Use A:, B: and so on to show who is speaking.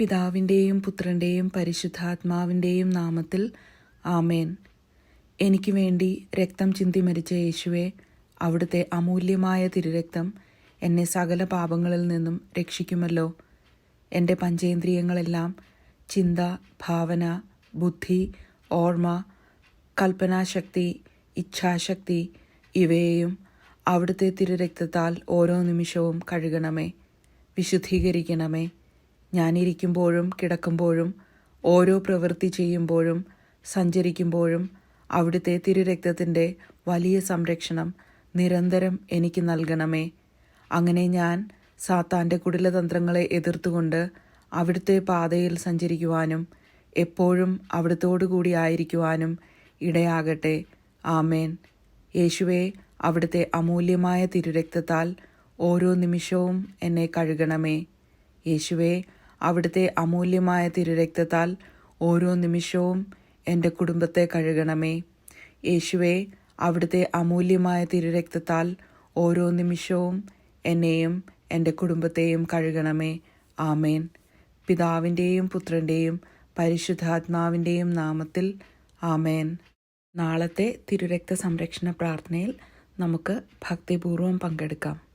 A: പിതാവിന്റെയും പുത്രന്റെയും പരിശുദ്ധാത്മാവിന്റെയും നാമത്തിൽ ആമേൻ. എനിക്ക് വേണ്ടി രക്തം ചിന്തി മരിച്ച യേശുവെ അവിടുത്തെ അമൂല്യമായ തിരുരക്തം എന്നെ സകല പാപങ്ങളിൽ നിന്നും രക്ഷിക്കുമല്ലോ. എന്റെ പഞ്ചേന്ദ്രിയങ്ങളെല്ലാം ചിന്ത ഭാവന ബുദ്ധി ഓർമ്മ കൽപ്പനാശക്തി ഇച്ഛാശക്തി ഇവയെയും അവിടുത്തെ തിരുരക്തത്താൽ ഓരോ നിമിഷവും കഴുകണമേ വിശുദ്ധീകരിക്കണമേ. ഞാനിരിക്കുമ്പോഴും കിടക്കുമ്പോഴും ഓരോ പ്രവൃത്തി ചെയ്യുമ്പോഴും സഞ്ചരിക്കുമ്പോഴും അവിടുത്തെ തിരുരക്തത്തിന്റെ വലിയ സംരക്ഷണം നിരന്തരം എനിക്ക് നൽകണമേ. അങ്ങനെ ഞാൻ സാത്താന്റെ കുടിലതന്ത്രങ്ങളെ എതിർത്തുകൊണ്ട് അവിടുത്തെ പാതയിൽ സഞ്ചരിക്കുവാനും എപ്പോഴും അവിടുത്തോടു കൂടി ആയിരിക്കുവാനും ഇടയാകട്ടെ. ആമേൻ. യേശുവെ അവിടുത്തെ അമൂല്യമായ തിരുരക്തത്താൽ ഓരോ നിമിഷവും എന്നെ കഴുകണമേ. യേശുവെ അവിടുത്തെ അമൂല്യമായ തിരുരക്തത്താൽ ഓരോ നിമിഷവും എന്റെ കുടുംബത്തെ കഴുകണമേ. യേശുവെ അവിടുത്തെ അമൂല്യമായ തിരുരക്തത്താൽ ഓരോ നിമിഷവും എന്നെയും എന്റെ കുടുംബത്തെയും കഴുകണമേ. ആമേൻ. പിതാവിന്റെയും പുത്രന്റെയും പരിശുദ്ധാത്മാവിന്റെയും നാമത്തിൽ ആമേൻ. നാളത്തെ തിരുരക്ത സംരക്ഷണ പ്രാർത്ഥനയിൽ നമുക്ക് ഭക്തിപൂർവം പങ്കെടുക്കാം.